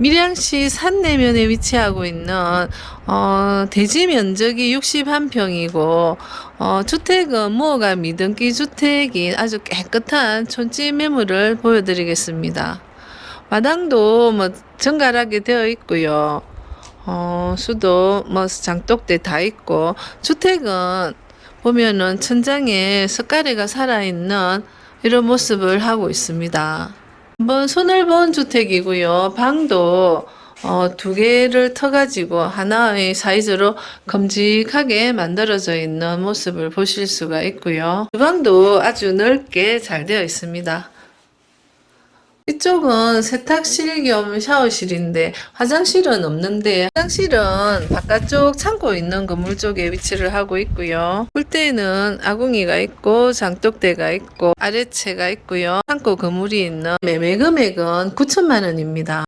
밀양시 산 내면에 위치하고 있는 어, 대지 면적이 61평이고 어, 주택은 무허가 미등기 주택인 아주 깨끗한 촌집 매물을 보여드리겠습니다. 마당도 뭐 정갈하게 되어 있고요. 어, 수도 뭐 장독대 다 있고 주택은 보면은 천장에 석가래가 살아있는 이런 모습을 하고 있습니다. 한번 손을 본 주택이고요. 방도 어, 두 개를 터가지고 하나의 사이즈로 큼직하게 만들어져 있는 모습을 보실 수가 있고요. 주방도 아주 넓게 잘 되어 있습니다. 이쪽은 세탁실 겸 샤워실인데 화장실은 없는데 화장실은 바깥쪽 창고 있는 건물 쪽에 위치를 하고 있고요. 꿀대에는 아궁이가 있고 장독대가 있고 아래채가 있고요. 창고 건물이 있는 매매 금액은 9천만 원입니다.